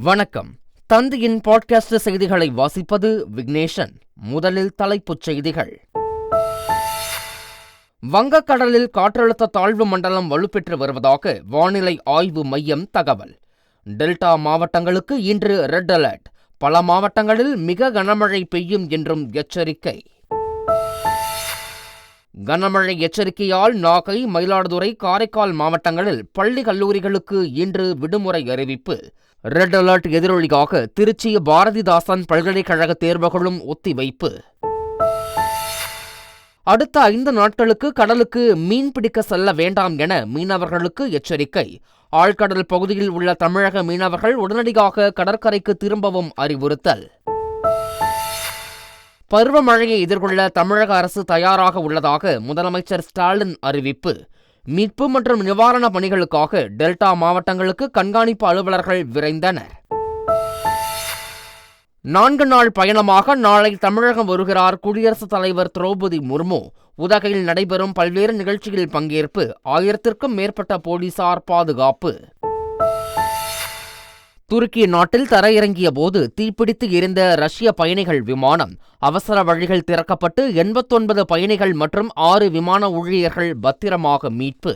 வணக்கம். தந்தையின் பாட்காஸ்ட் செய்திகளை வாசிப்பது விக்னேஷன். முதலில் தலைப்புச் செய்திகள். வங்கக்கடலில் காற்றழுத்த தாழ்வு மண்டலம் வலுப்பெற்று வருவதாக வானிலை ஆய்வு மையம் தகவல். டெல்டா மாவட்டங்களுக்கு இன்று ரெட் அலர்ட். பல மாவட்டங்களில் மிக கனமழை பெய்யும் என்றும் எச்சரிக்கை. கனமழை எச்சரிக்கையால் நாகை மயிலாடுதுறை காரைக்கால் மாவட்டங்களில் பள்ளி கல்லூரிகளுக்கு இன்று விடுமுறை அறிவிப்பு. ரெட் அலர்ட் எதிரொலியாக திருச்சி பாரதிதாசன் பல்கலைக்கழக தேர்வுகளும் ஒத்திவைப்பு. அடுத்த ஐந்து நாட்களுக்கு கடலுக்கு மீன் பிடிக்க செல்ல வேண்டாம் என மீனவர்களுக்கு எச்சரிக்கை. ஆழ்கடல் பகுதியில் உள்ள தமிழக மீனவர்கள் உடனடியாக கடற்கரைக்கு திரும்பவும் அறிவுறுத்தல். பருவமழையை எதிர்கொள்ள தமிழக அரசு தயாராக உள்ளதாக முதலமைச்சர் ஸ்டாலின் அறிவிப்பு. மீட்பு மற்றும் நிவாரணப் பணிகளுக்காக டெல்டா மாவட்டங்களுக்கு கண்காணிப்பு அலுவலர்கள் விரைந்தனர். நான்கு நாள் பயணமாக நாளை தமிழகம் வருகிறார் குடியரசுத் தலைவர் திரௌபதி முர்மு. உதகையில் நடைபெறும் பல்வேறு நிகழ்ச்சிகளில் பங்கேற்பு ஆயிரத்திற்கும் மேற்பட்ட போலீசார் பாதுகாப்பு. துருக்கி நாட்டில் தரையிறங்கிய போது தீப்பிடித்து எரிந்த ரஷ்ய பயணிகள் விமானம் அவசர வழிகள் திறக்கப்பட்டு எண்பத்தொன்பது பயணிகள் மற்றும் ஆறு விமான ஊழியர்கள் பத்திரமாக மீட்பு.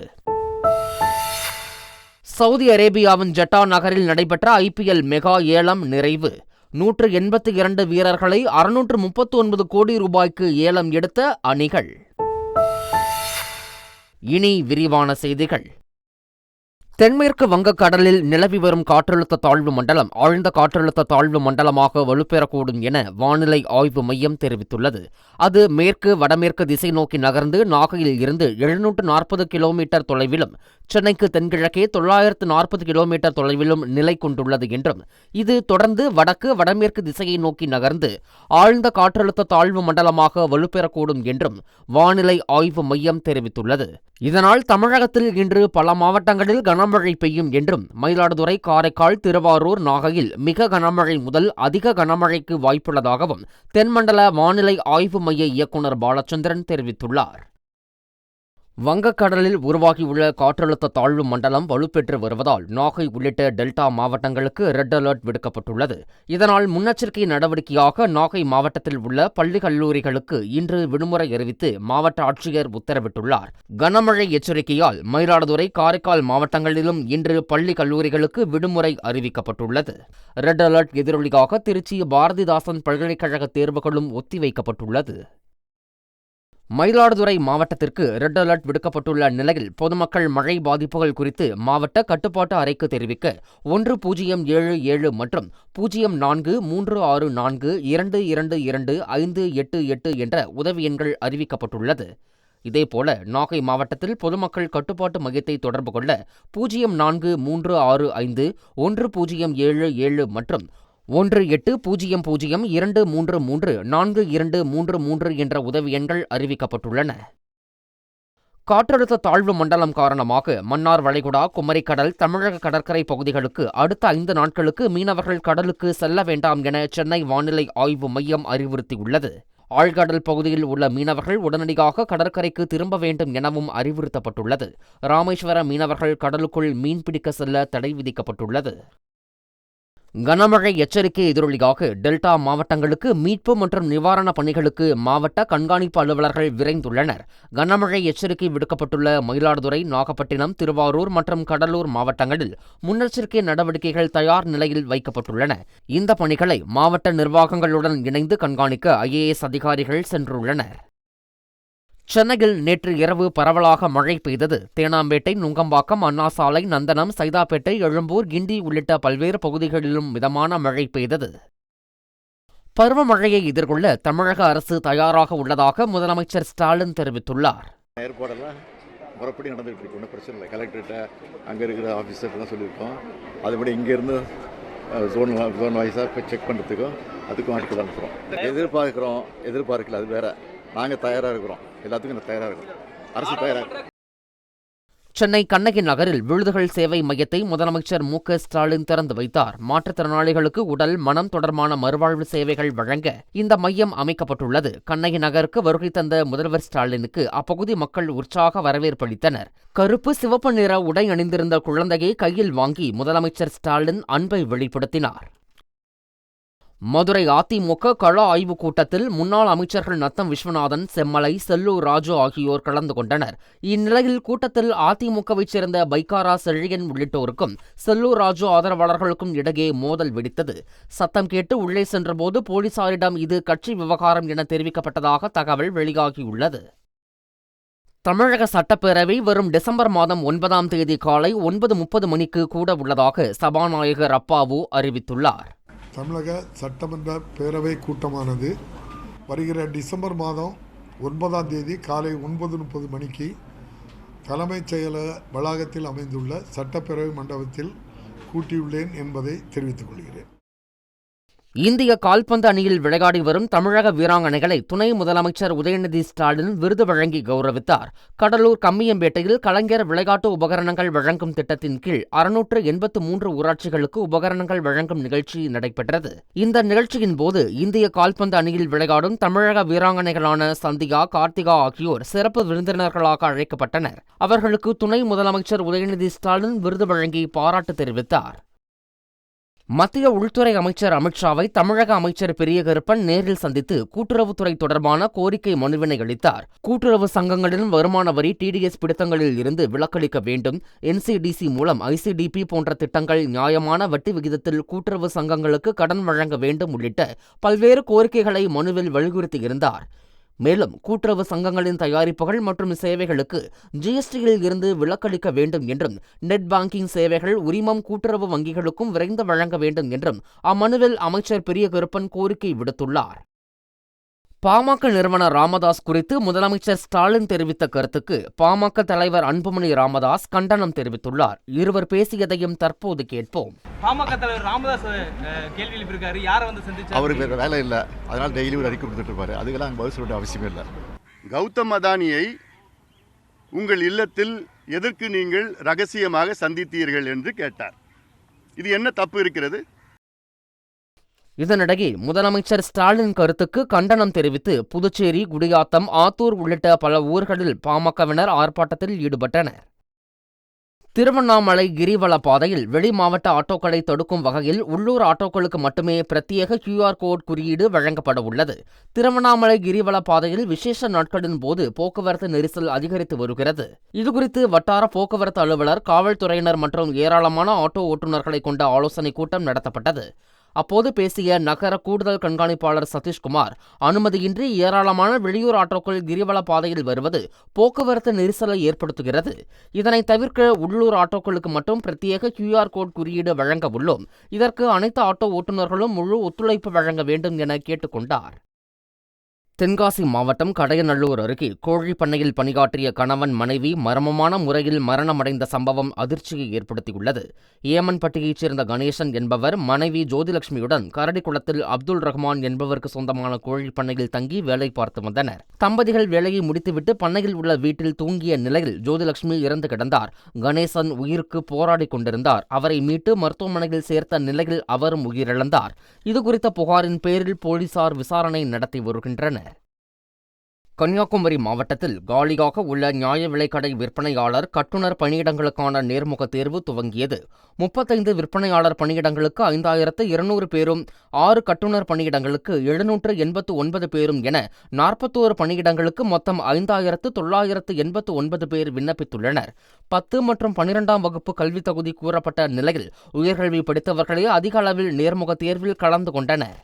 சவுதி அரேபியாவின் ஜட்டா நகரில் நடைபெற்ற ஐபிஎல் மெகா ஏலம் நிறைவு. நூற்று எண்பத்தி இரண்டு வீரர்களை அறுநூற்று முப்பத்தி ஒன்பது கோடி ரூபாய்க்கு ஏலம் எடுத்த அணிகள். இனி விரிவான செய்திகள். தென்மேற்கு வங்கக்கடலில் நிலவி வரும் காற்றழுத்த தாழ்வு மண்டலம் ஆழ்ந்த காற்றழுத்த தாழ்வு மண்டலமாக வலுப்பெறக்கூடும் என வானிலை ஆய்வு மையம் தெரிவித்துள்ளது. அது மேற்கு வடமேற்கு திசை நோக்கி நகர்ந்து நாகையில் இருந்து எழுநூற்று நாற்பது கிலோமீட்டர் தொலைவிலும் சென்னைக்கு தென்கிழக்கே தொள்ளாயிரத்து நாற்பது கிலோமீட்டர் தொலைவிலும் நிலை கொண்டுள்ளது என்றும் இது தொடர்ந்து வடக்கு வடமேற்கு திசையை நோக்கி நகர்ந்து ஆழ்ந்த காற்றழுத்த தாழ்வு மண்டலமாக வலுப்பெறக்கூடும் என்றும் வானிலை ஆய்வு மையம் தெரிவித்துள்ளது. இதனால் தமிழகத்தில் இன்று பல மாவட்டங்களில் கனமழை பெய்யும் என்றும் மயிலாடுதுறை காரைக்கால் திருவாரூர் நாகையில் மிக கனமழை முதல் அதிக கனமழைக்கு வாய்ப்புள்ளதாகவும் தென்மண்டல வானிலை ஆய்வு மைய இயக்குநர் பாலச்சந்திரன் தெரிவித்துள்ளார். வங்கக்கடலில் உருவாகியுள்ள காற்றழுத்த தாழ்வு மண்டலம் வலுப்பெற்று வருவதால் நாகை உள்ளிட்ட டெல்டா மாவட்டங்களுக்கு ரெட் அலர்ட் விடுக்கப்பட்டுள்ளது. இதனால் முன்னெச்சரிக்கை நடவடிக்கையாக நாகை மாவட்டத்தில் உள்ள பள்ளி கல்லூரிகளுக்கு இன்று விடுமுறை அறிவித்து மாவட்ட ஆட்சியர் உத்தரவிட்டுள்ளார். கனமழை எச்சரிக்கையால் மயிலாடுதுறை காரைக்கால் மாவட்டங்களிலும் இன்று பள்ளி கல்லூரிகளுக்கு விடுமுறை அறிவிக்கப்பட்டுள்ளது. ரெட் அலர்ட் எதிரொலியாக திருச்சி பாரதிதாசன் பல்கலைக்கழக தேர்வுகளும் ஒத்திவைக்கப்பட்டுள்ளது. மயிலாடுதுறை மாவட்டத்திற்கு ரெட் அலர்ட் விடுக்கப்பட்டுள்ள நிலையில் பொதுமக்கள் மழை பாதிப்புகள் குறித்து மாவட்ட கட்டுப்பாட்டு அறைக்கு தெரிவிக்க ஒன்று பூஜ்ஜியம் ஏழு ஏழு மற்றும் பூஜ்ஜியம் நான்கு மூன்று ஆறு நான்கு இரண்டு இரண்டு இரண்டு ஐந்து எட்டு எட்டு என்ற உதவி எண்கள் அறிவிக்கப்பட்டுள்ளது. இதேபோல நாகை மாவட்டத்தில் பொதுமக்கள் கட்டுப்பாட்டு மையத்தை தொடர்பு கொள்ள பூஜ்ஜியம் நான்கு மூன்று ஆறு ஐந்து ஒன்று பூஜ்ஜியம் ஏழு ஏழு மற்றும் ஒன்று எட்டு பூஜ்ஜியம் பூஜ்ஜியம் இரண்டு மூன்று மூன்று நான்கு இரண்டு மூன்று மூன்று என்ற உதவி எண்கள் அறிவிக்கப்பட்டுள்ளன. காற்றழுத்த தாழ்வு மண்டலம் காரணமாக மன்னார் வளைகுடா குமரிக்கடல் தமிழக கடற்கரை பகுதிகளுக்கு அடுத்த ஐந்து நாட்களுக்கு மீனவர்கள் கடலுக்கு செல்ல வேண்டாம் என சென்னை வானிலை ஆய்வு மையம் அறிவுறுத்தியுள்ளது. ஆழ்கடல் பகுதியில் உள்ள மீனவர்கள் உடனடியாக கடற்கரைக்கு திரும்ப வேண்டும் எனவும் அறிவுறுத்தப்பட்டுள்ளது. ராமேஸ்வர மீனவர்கள் கடலுக்குள் மீன்பிடிக்க செல்ல தடை விதிக்கப்பட்டுள்ளது. கனமழை எச்சரிக்கை எதிரொலியாக டெல்டா மாவட்டங்களுக்கு மீட்பு மற்றும் நிவாரணப் பணிகளுக்கு மாவட்ட கண்காணிப்பு அலுவலர்கள் விரைந்துள்ளனர். கனமழை எச்சரிக்கை விடுக்கப்பட்டுள்ள மயிலாடுதுறை நாகப்பட்டினம் திருவாரூர் மற்றும் கடலூர் மாவட்டங்களில் முன்னெச்சரிக்கை நடவடிக்கைகள் தயார் நிலையில் வைக்கப்பட்டுள்ளன. இந்த பணிகளை மாவட்ட நிர்வாகங்களுடன் இணைந்து கண்காணிக்க ஐஏஎஸ் அதிகாரிகள் சென்றுள்ளனர். சென்னையில் நேற்று இரவு பரவலாக மழை பெய்தது. தேனாம்பேட்டை நுங்கம்பாக்கம் அண்ணா சாலை நந்தனம் சைதாப்பேட்டை எழும்பூர் கிண்டி உள்ளிட்ட பல்வேறு பகுதிகளிலும் மிதமான மழை பெய்தது. பருவமழையை எதிர்கொள்ள தமிழக அரசு தயாராக உள்ளதாக முதலமைச்சர் ஸ்டாலின் தெரிவித்துள்ளார். ஏற்பாடெல்லாம் முறைப்படி நடந்துகிட்டு இருக்கு. ஒன்றும் பிரச்சனை இல்லை. கலெக்டர்கிட்ட அங்கே இருக்கிற ஆஃபீஸர்லாம் சொல்லியிருக்கோம். அதுபடி இங்கேருந்து ஜோன் ஜோன் வைஸாக செக் பண்ணுறதுக்கும் அதுக்கும் அடுத்து அனுப்புகிறோம் எதிர்பார்க்குறோம். எதிர்பார்க்கல. அது வேறு. நாங்கள் தயாராக இருக்கிறோம். எல்லாத்துக்கும் நான் தயாராக இருக்கிறோம். அரசு தயாராக சென்னை கண்ணகி நகரில் விழுதுகள் சேவை மையத்தை முதலமைச்சர் மு க ஸ்டாலின் திறந்து வைத்தார். மாற்றுத்திறனாளிகளுக்கு உடல் மனம் தொடர்பான மறுவாழ்வு சேவைகள் வழங்க இந்த மையம் அமைக்கப்பட்டுள்ளது. கண்ணகி நகருக்கு வருகை தந்த முதல்வர் ஸ்டாலினுக்கு அப்பகுதி மக்கள் உற்சாக வரவேற்பளித்தனர் கருப்பு சிவப்பு நிற உடை அணிந்திருந்த குழந்தையை கையில் வாங்கி முதலமைச்சர் ஸ்டாலின் அன்பை வெளிப்படுத்தினார். மதுரை அதிமுக கள ஆய்வுக் கூட்டத்தில் முன்னாள் அமைச்சர்கள் நத்தம் விஸ்வநாதன் செம்மலை செல்லூர் ராஜு ஆகியோர் கலந்து கொண்டனர். இந்நிலையில் கூட்டத்தில் அதிமுகவைச் சேர்ந்த பைக்காரா செழியன் உள்ளிட்டோருக்கும் செல்லூர் ராஜு ஆதரவாளர்களுக்கும் இடையே மோதல் வெடித்தது. சத்தம் கேட்டு உள்ளே சென்றபோது போலீசாரிடம் இது கட்சி விவகாரம் என தெரிவிக்கப்பட்டதாக தகவல் வெளியாகியுள்ளது. தமிழக சட்டப்பேரவை வரும் டிசம்பர் மாதம் ஒன்பதாம் தேதி காலை ஒன்பது முப்பது மணிக்கு கூட உள்ளதாக சபாநாயகர் அப்பாவு அறிவித்துள்ளார். தமிழக சட்டமன்ற பேரவை கூட்டமானது வருகிற டிசம்பர் மாதம் ஒன்பதாம் தேதி காலை ஒன்பது முப்பது மணிக்கு தலைமைச் செயலக வளாகத்தில் அமைந்துள்ள சட்டப்பேரவை மண்டபத்தில் கூட்டியுள்ளேன் என்பதை தெரிவித்துக் கொள்கிறேன். இந்திய கால்பந்து அணியில் விளையாடி வரும் தமிழக வீராங்கனைகளை துணை முதலமைச்சர் உதயநிதி ஸ்டாலின் விருது வழங்கி கௌரவித்தார். கடலூர் கம்மியம்பேட்டையில் கலைஞர் விளையாட்டு உபகரணங்கள் வழங்கும் திட்டத்தின் கீழ் அறுநூற்று எண்பத்து மூன்று ஊராட்சிகளுக்கு உபகரணங்கள் வழங்கும் நிகழ்ச்சி நடைபெற்றது. இந்த நிகழ்ச்சியின் போது இந்திய கால்பந்து அணியில் விளையாடும் தமிழக வீராங்கனைகளான சந்தியா கார்த்திகா ஆகியோர் சிறப்பு விருந்தினர்களாக அழைக்கப்பட்டனர். அவர்களுக்கு துணை முதலமைச்சர் உதயநிதி ஸ்டாலின் விருது வழங்கி பாராட்டு தெரிவித்தார். மத்திய உள்துறை அமைச்சர் அமித்ஷாவை தமிழக அமைச்சர் பெரிய கருப்பன் நேரில் சந்தித்து கூட்டுறவுத்துறை தொடர்பான கோரிக்கை மனுவினை அளித்தார். கூட்டுறவு சங்கங்களின் வருமான வரி டிடிஎஸ் பிடித்தங்களில் இருந்து விலக்களிக்க வேண்டும். என்சிடிசி மூலம் ஐசிடிபி போன்ற திட்டங்கள் நியாயமான வட்டி விகிதத்தில் கூட்டுறவு சங்கங்களுக்கு கடன் வழங்க வேண்டும் உள்ளிட்ட பல்வேறு கோரிக்கைகளை மனுவில் வலியுறுத்தியிருந்தார். மேலும் கூட்டுறவு சங்கங்களின் தயாரிப்புகள் மற்றும் சேவைகளுக்கு ஜிஎஸ்டியில் இருந்து விலக்களிக்க வேண்டும் என்றும் நெட் பேங்கிங் சேவைகள் உரிமம் கூட்டுறவு வங்கிகளுக்கும் விரைந்து வழங்க வேண்டும் என்றும் அம்மனுவில் அமைச்சர் பெரிய கருப்பன் கோரிக்கை விடுத்துள்ளார். பாமக நிறுவனர் ராமதாஸ் குறித்து முதலமைச்சர் ஸ்டாலின் தெரிவித்த கருத்துக்கு பாமக தலைவர் அன்புமணி ராமதாஸ் கண்டனம் தெரிவித்துள்ளார். இருவர் பேசியதையும் தற்போது கேட்போம். பாமக தலைவர் ராமதாஸ் கேள்வி எழுப்பியிருக்காரு யாரை வந்து சந்திச்சாரு? அவருக்கு வேறு வேலை இல்லை. அதனால் டெய்லி ஒரு அறிக்கை கொடுத்துட்டு இருப்பாரு. அதுக்கெல்லாம் பதில் சொல்ல அவசியமே இல்லை. கௌதம் அதானியை உங்கள் இல்லத்தில் எதற்கு நீங்கள் ரகசியமாக சந்தித்தீர்கள் என்று கேட்டார். இது என்ன தப்பு இருக்கிறது? இதனிடையே முதலமைச்சர் ஸ்டாலின் கருத்துக்கு கண்டனம் தெரிவித்து புதுச்சேரி குடியாத்தம் ஆத்தூர் உள்ளிட்ட பல ஊர்களில் பாமகவினர் ஆர்ப்பாட்டத்தில் ஈடுபட்டனர். திருவண்ணாமலை கிரிவல பாதையில் வெளி மாவட்ட ஆட்டோக்களை தடுக்கும் வகையில் உள்ளூர் ஆட்டோக்களுக்கு மட்டுமே பிரத்யேக கியூஆர் கோட் குறியீடு வழங்கப்பட உள்ளது. திருவண்ணாமலை கிரிவல பாதையில் விசேஷ நாட்களின் போது போக்குவரத்து நெரிசல் அதிகரித்து வருகிறது. இதுகுறித்து வட்டார போக்குவரத்து அலுவலர் காவல்துறையினர் மற்றும் ஏராளமான ஆட்டோ ஓட்டுநர்களை கொண்ட ஆலோசனைக் கூட்டம் நடத்தப்பட்டது. அப்போது பேசிய நகர கூடுதல் கண்காணிப்பாளர் சதீஷ்குமார் அனுமதியின்றி ஏராளமான வெளியூர் ஆட்டோக்கள் கிரிவல பாதையில் வருவது போக்குவரத்து நெரிசலை ஏற்படுத்துகிறது. இதனை தவிர்க்க உள்ளூர் ஆட்டோக்களுக்கு மட்டும் பிரத்யேக கியூஆர் கோட் குறியீடு வழங்க உள்ளோம். இதற்கு அனைத்து ஆட்டோ ஓட்டுநர்களும் முழு ஒத்துழைப்பு வழங்க வேண்டும் என கேட்டுக்கொண்டார் தென்காசி மாவட்டம் கடையநல்லூர் அருகே கோழி பண்ணையில் பணியாற்றிய கணவன் மனைவி மர்மமான முறையில் மரணமடைந்த சம்பவம் அதிர்ச்சியை ஏற்படுத்தியுள்ளது. ஏமன்பட்டியைச் சேர்ந்த கணேசன் என்பவர் மனைவி ஜோதிலட்சுமியுடன் கரடிக்குளத்தில் அப்துல் ரஹ்மான் என்பவருக்கு சொந்தமான கோழி பண்ணையில் தங்கி வேலை பார்த்து வந்தனர். தம்பதிகள் வேலையை முடித்துவிட்டு பண்ணையில் உள்ள வீட்டில் தூங்கிய நிலையில் ஜோதிலட்சுமி இறந்து கிடந்தார். கணேசன் உயிருக்கு போராடி கொண்டிருந்தார். அவரை மீட்டு மருத்துவமனையில் சேர்த்த நிலையில் அவரும் உயிரிழந்தார். இதுகுறித்த புகாரின் பேரில் போலீசார் விசாரணை நடத்தி வருகின்றனர். கன்னியாகுமரி மாவட்டத்தில் காலியாக உள்ள நியாய விலைக்கடை விற்பனையாளர் கட்டுநர் பணியிடங்களுக்கான நேர்முக தேர்வு துவங்கியது. முப்பத்தைந்து விற்பனையாளர் பணியிடங்களுக்கு ஐந்தாயிரத்து இருநூறு பேரும் ஆறு கட்டுனர் பணியிடங்களுக்கு எழுநூற்று எண்பத்து ஒன்பது பேரும் என நாற்பத்தோரு பணியிடங்களுக்கு மொத்தம் ஐந்தாயிரத்து தொள்ளாயிரத்து எண்பத்து ஒன்பது பேர் விண்ணப்பித்துள்ளனர். பத்து மற்றும் பனிரெண்டாம் வகுப்பு கல்வித் தகுதி கூறப்பட்ட நிலையில் உயர்கல்வி படித்தவர்களே அதிக அளவில் நேர்முக தேர்வில் கலந்து கொண்டனர்.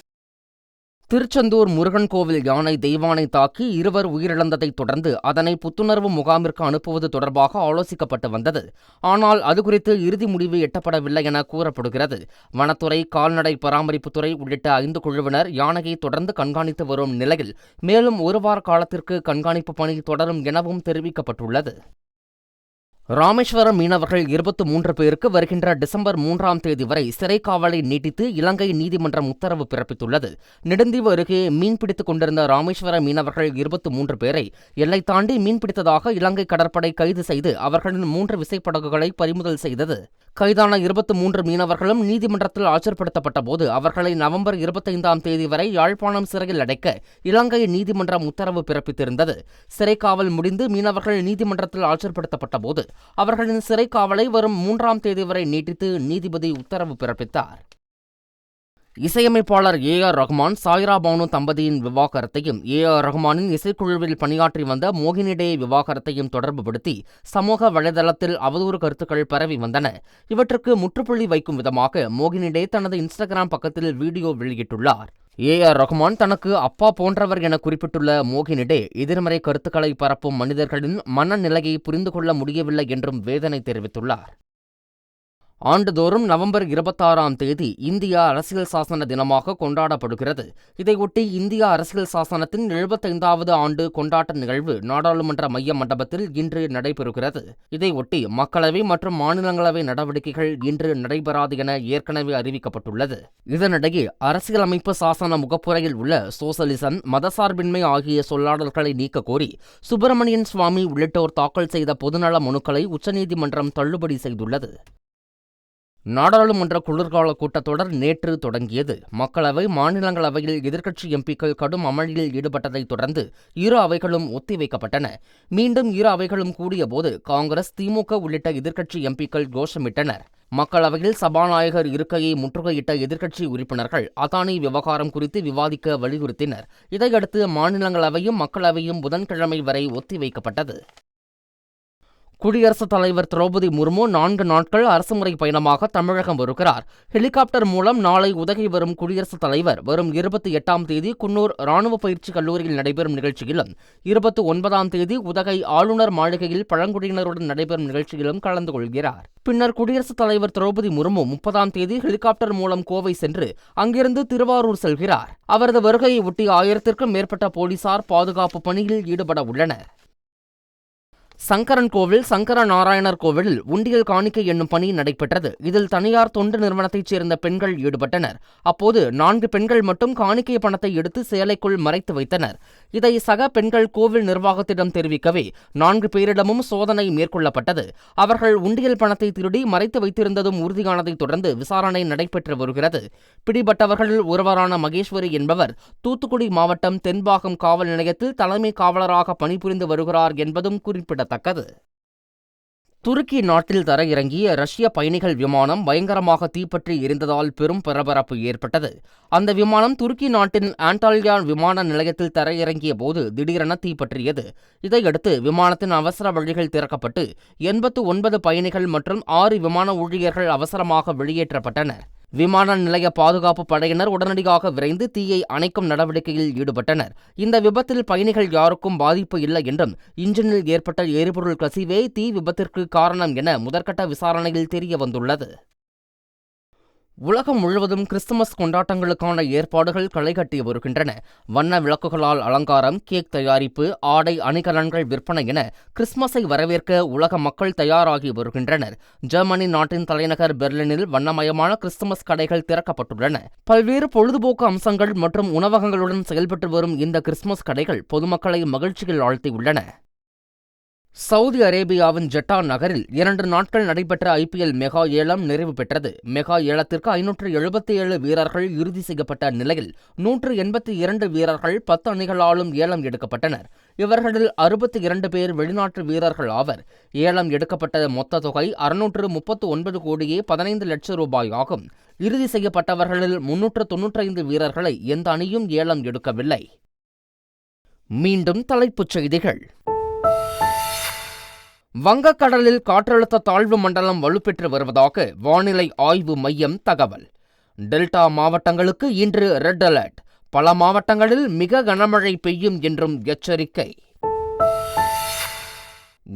திருச்செந்தூர் முருகன் கோவில் யானை தெய்வானை தாக்கி இருவர் உயிரிழந்ததைத் தொடர்ந்து அதனை புத்துணர்வு முகாமிற்கு அனுப்புவது தொடர்பாக ஆலோசிக்கப்பட்டு வந்தது. ஆனால் அது குறித்து இறுதி முடிவு எட்டப்படவில்லை என கூறப்படுகிறது. வனத்துறை கால்நடை பராமரிப்புத்துறை உள்ளிட்ட ஐந்து குழுவினர் யானையை தொடர்ந்து கண்காணித்து வரும் நிலையில் மேலும் ஒரு வார காலத்திற்கு கண்காணிப்பு பணி தொடரும் எனவும் தெரிவிக்கப்பட்டுள்ளது. ராமேஸ்வரம் மீனவர்கள் இருபத்தி மூன்று பேருக்கு வருகின்ற டிசம்பர் மூன்றாம் தேதி வரை சிறை காவலை நீட்டித்து இலங்கை நீதிமன்றம் உத்தரவு பிறப்பித்துள்ளது. நெடுந்தீவு அருகே மீன்பிடித்துக் கொண்டிருந்த ராமேஸ்வரம் மீனவர்கள் இருபத்தி மூன்று பேரை எல்லை தாண்டி மீன்பிடித்ததாக இலங்கை கடற்படை கைது செய்து அவர்களின் மூன்று விசைப்படகுகளை பறிமுதல் செய்தது. கைதான இருபத்தி மூன்று மீனவர்களும் நீதிமன்றத்தில் ஆஜர்படுத்தப்பட்ட போது அவர்களை நவம்பர் இருபத்தைந்தாம் தேதி வரை யாழ்ப்பாணம் சிறையில் அடைக்க இலங்கை நீதிமன்றம் உத்தரவு பிறப்பித்திருந்தது. சிறை காவல் முடிந்து மீனவர்கள் நீதிமன்றத்தில் ஆஜர்படுத்தப்பட்ட போது அவர்களின் சிறை காவலை வரும் மூன்றாம் தேதி வரை நீட்டித்து நீதிபதி உத்தரவு பிறப்பித்தார். இசையமைப்பாளர் ஏ ஆர் ரஹ்மான் சாய்ரா பானு தம்பதியின் விவாகரத்தையும் ஏ ஆர் ரஹ்மானின் இசைக்குழுவில் பணியாற்றி வந்த மோகினிடே விவாகரத்தையும் தொடர்புபடுத்தி சமூக வலைதளத்தில் அவதூறு கருத்துக்கள் பரவி வந்தன. இவற்றுக்கு முற்றுப்புள்ளி வைக்கும் விதமாக மோகினி டே தனது இன்ஸ்டாகிராம் பக்கத்தில் வீடியோ வெளியிட்டுள்ளார். ஏ ஆர் ரஹ்மான் தனக்கு அப்பா போன்றவர் என குறிப்பிட்டுள்ள மோகினிடே எதிர்மறை கருத்துக்களை பரப்பும் மனிதர்களின் மனநிலையை புரிந்து கொள்ள முடியவில்லை என்றும் வேதனை தெரிவித்துள்ளார். ஆண்டுதோறும் நவம்பர் இருபத்தாறாம் தேதி இந்தியா அரசியல் சாசன தினமாக கொண்டாடப்படுகிறது. இதையொட்டி இந்தியா அரசியல் சாசனத்தின் எழுபத்தைந்தாவது ஆண்டு கொண்டாட்ட நிகழ்வு நாடாளுமன்ற மைய மண்டபத்தில் இன்று நடைபெறுகிறது. இதையொட்டி மக்களவை மற்றும் மாநிலங்களவை நடவடிக்கைகள் இன்று நடைபெறாது என ஏற்கனவே அறிவிக்கப்பட்டுள்ளது. இதனிடையே அரசியலமைப்பு சாசன முகப்புரையில் உள்ள சோசலிசம் மதசார்பின்மை ஆகிய சொல்லாடல்களை நீக்க கோரி சுப்பிரமணியன் சுவாமி உள்ளிட்டோர் தாக்கல் செய்த பொதுநல மனுக்களை உச்சநீதிமன்றம் தள்ளுபடி செய்துள்ளது. நாடாளுமன்ற குளிர்கால கூட்டத்தொடர் நேற்று தொடங்கியது. மக்களவை மாநிலங்களவையில் எதிர்க்கட்சி எம்பிக்கள் கடும் அமளியில் ஈடுபட்டதைத் தொடர்ந்து இரு அவைகளும் ஒத்திவைக்கப்பட்டன. மீண்டும் இரு அவைகளும் கூடியபோது காங்கிரஸ் திமுக உள்ளிட்ட எதிர்க்கட்சி எம்பிக்கள் கோஷமிட்டனர். மக்களவையில் சபாநாயகர் இருக்கையை முற்றுகையிட்ட எதிர்க்கட்சி உறுப்பினர்கள் அதானி விவகாரம் குறித்து விவாதிக்க வலியுறுத்தினர். இதையடுத்து மாநிலங்களவையும் மக்களவையும் புதன்கிழமை வரை ஒத்திவைக்கப்பட்டது. குடியரசுத் தலைவர் திரௌபதி முர்மு நான்கு நாட்கள் அரசுமுறை பயணமாக தமிழகம் வருகிறார். ஹெலிகாப்டர் மூலம் நாளை உதகை வரும் குடியரசுத் தலைவர் வரும் இருபத்தி எட்டாம் தேதி குன்னூர் ராணுவ பயிற்சி கல்லூரியில் நடைபெறும் நிகழ்ச்சியிலும் இருபத்தி ஒன்பதாம் தேதி உதகை ஆளுநர் மாளிகையில் பழங்குடியினருடன் நடைபெறும் நிகழ்ச்சியிலும் கலந்து கொள்கிறார். பின்னர் குடியரசுத் தலைவர் திரௌபதி முர்மு முப்பதாம் தேதி ஹெலிகாப்டர் மூலம் கோவை சென்று அங்கிருந்து திருவாரூர் செல்கிறார். அவரது வருகையை ஒட்டி ஆயிரத்திற்கும் மேற்பட்ட போலீசார் பாதுகாப்பு பணியில் ஈடுபட உள்ளனர். சங்கரன் கோவில் சங்கர நாராயணர் கோவிலில் உண்டியல் காணிக்கை என்னும் பணி நடைபெற்றது. இதில் தனியார் தொண்டு நிறுவனத்தைச் சேர்ந்த பெண்கள் ஈடுபட்டனர். அப்போது நான்கு பெண்கள் மட்டும் காணிக்கை பணத்தை எடுத்து சேலைக்குள் மறைத்து வைத்தனர். இதை சக பெண்கள் கோவில் நிர்வாகத்திடம் தெரிவிக்கவே நான்கு பேரிடமும் சோதனை மேற்கொள்ளப்பட்டது. அவர்கள் உண்டியல் பணத்தை திருடி மறைத்து வைத்திருந்ததும் உறுதியானதைத் தொடர்ந்து விசாரணை நடைபெற்று வருகிறது. பிடிபட்டவர்களில் ஒருவரான மகேஸ்வரி என்பவர் தூத்துக்குடி மாவட்டம் தென்பாகம் காவல் நிலையத்தில் தலைமை காவலராக பணிபுரிந்து வருகிறார் என்பதும் குறிப்பிடத்தக்கது. துருக்கி நாட்டில் தரையிறங்கிய ரஷ்ய பயணிகள் விமானம் பயங்கரமாக தீப்பற்றி எரிந்ததால் பெரும் பரபரப்பு ஏற்பட்டது. அந்த விமானம் துருக்கி நாட்டின் ஆண்டால்யான் விமான நிலையத்தில் தரையிறங்கிய போது திடீரென தீப்பற்றியது. இதையடுத்து விமானத்தின் அவசர வழிகள் திறக்கப்பட்டு எண்பத்து ஒன்பது பயணிகள் மற்றும் ஆறு விமான ஊழியர்கள் அவசரமாக வெளியேற்றப்பட்டனர். விமான நிலைய பாதுகாப்பு படையினர் உடனடியாக விரைந்து தீயை அணைக்கும் நடவடிக்கையில் ஈடுபட்டனர். இந்த விபத்தில் பயணிகள் யாருக்கும் பாதிப்பு இல்லை என்றும் இன்ஜினில் ஏற்பட்ட எரிபொருள் கசிவே தீ விபத்திற்கு காரணம் என முதற்கட்ட விசாரணையில் தெரிய வந்துள்ளது உலகம் முழுவதும் கிறிஸ்துமஸ் கொண்டாட்டங்களுக்கான ஏற்பாடுகள் களைகட்டி வருகின்றன. வண்ண விளக்குகளால் அலங்காரம் கேக் தயாரிப்பு ஆடை அணிகலன்கள் விற்பனை என கிறிஸ்துமஸை வரவேற்க உலக மக்கள் தயாராகி வருகின்றனர். ஜெர்மனி நாட்டின் தலைநகர் பெர்லினில் வண்ணமயமான கிறிஸ்துமஸ் கடைகள் திறக்கப்பட்டுள்ளன. பல்வேறு பொழுதுபோக்கு அம்சங்கள் மற்றும் உணவகங்களுடன் செயல்பட்டு வரும் இந்த கிறிஸ்துமஸ் கடைகள் பொதுமக்களை மகிழ்ச்சியில் ஆழ்த்தியுள்ளன. சவுதி அரேபியாவின் ஜெட்டா நகரில் இரண்டு நாட்கள் நடைபெற்ற ஐபிஎல் மெகா ஏலம் நிறைவு பெற்றது. மெகா ஏலத்திற்கு ஐநூற்று எழுபத்தி ஏழு வீரர்கள் இறுதி செய்யப்பட்ட நிலையில் நூற்று எண்பத்தி இரண்டு வீரர்கள் பத்து அணிகளாலும் ஏலம் எடுக்கப்பட்டனர். இவர்களில் அறுபத்தி இரண்டு பேர் வெளிநாட்டு வீரர்கள் ஆவர். ஏலம் எடுக்கப்பட்ட மொத்த தொகை அறுநூற்று முப்பத்து ஒன்பது கோடியே பதினைந்து லட்சம் ரூபாய் ஆகும். இறுதி செய்யப்பட்டவர்களில் முன்னூற்று தொன்னூற்றைந்து வீரர்களை எந்த அணியும் ஏலம் எடுக்கவில்லை. மீண்டும் தலைப்புச் செய்திகள். வங்கக்கடலில் காற்றழுத்த தாழ்வு மண்டலம் வலுப்பெற்று வருவதாக வானிலை ஆய்வு மையம் தகவல். டெல்டா மாவட்டங்களுக்கு இன்று ரெட் அலர்ட். பல மாவட்டங்களில் மிக கனமழை பெய்யும் என்றும் எச்சரிக்கை.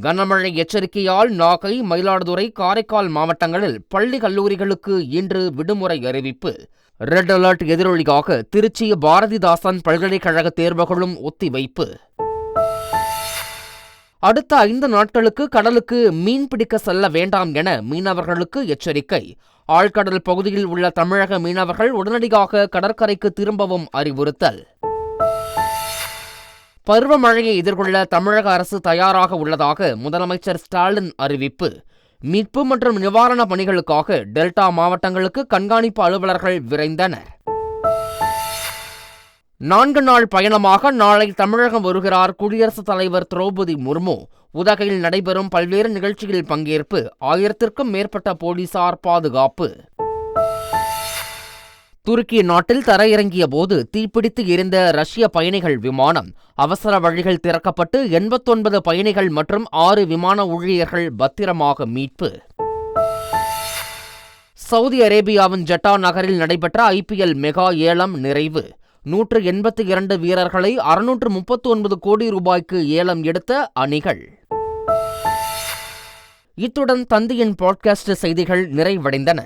கனமழை எச்சரிக்கையால் நாகை மயிலாடுதுறை காரைக்கால் மாவட்டங்களில் பள்ளி கல்லூரிகளுக்கு இன்று விடுமுறை அறிவிப்பு. ரெட் அலர்ட் எதிரொலியாக திருச்சி பாரதிதாசன் பல்கலைக்கழக தேர்வுகளும் ஒத்திவைப்பு. அடுத்த ஐந்து நாட்களுக்கு கடலுக்கு மீன் பிடிக்க செல்ல வேண்டாம் என மீனவர்களுக்கு எச்சரிக்கை. ஆழ்கடல் பகுதியில் உள்ள தமிழக மீனவர்கள் உடனடியாக கடற்கரைக்கு திரும்பவும் அறிவுறுத்தல். பருவமழையை எதிர்கொள்ள தமிழக அரசு தயாராக உள்ளதாக முதலமைச்சர் ஸ்டாலின் அறிவிப்பு. மீட்பு மற்றும் நிவாரணப் பணிகளுக்காக டெல்டா மாவட்டங்களுக்கு கண்காணிப்பு அலுவலர்கள் விரைந்தனர். நான்கு நாள் பயணமாக நாளை தமிழகம் வருகிறார் குடியரசுத் தலைவர் திரௌபதி முர்மு. உதகையில் நடைபெறும் பல்வேறு நிகழ்ச்சிகளில் பங்கேற்பு ஆயிரத்திற்கும் மேற்பட்ட போலீசார் பாதுகாப்பு. துருக்கி நாட்டில் தரையிறங்கிய போது தீப்பிடித்து எரிந்த ரஷ்ய பயணிகள் விமானம். அவசர வழிகள் திறக்கப்பட்டு எண்பத்தொன்பது பயணிகள் மற்றும் ஆறு விமான ஊழியர்கள் பத்திரமாக மீட்பு. சவுதி அரேபியாவின் ஜட்டா நகரில் நடைபெற்ற ஐபிஎல் மெகா ஏலம் நிறைவு. நூற்று எண்பத்தி இரண்டு வீரர்களை அறுநூற்று முப்பத்தி ஒன்பது கோடி ரூபாய்க்கு ஏலம் எடுத்த அணிகள். இத்துடன் தந்தியின் பாட்காஸ்ட் செய்திகள் நிறைவடைந்தன.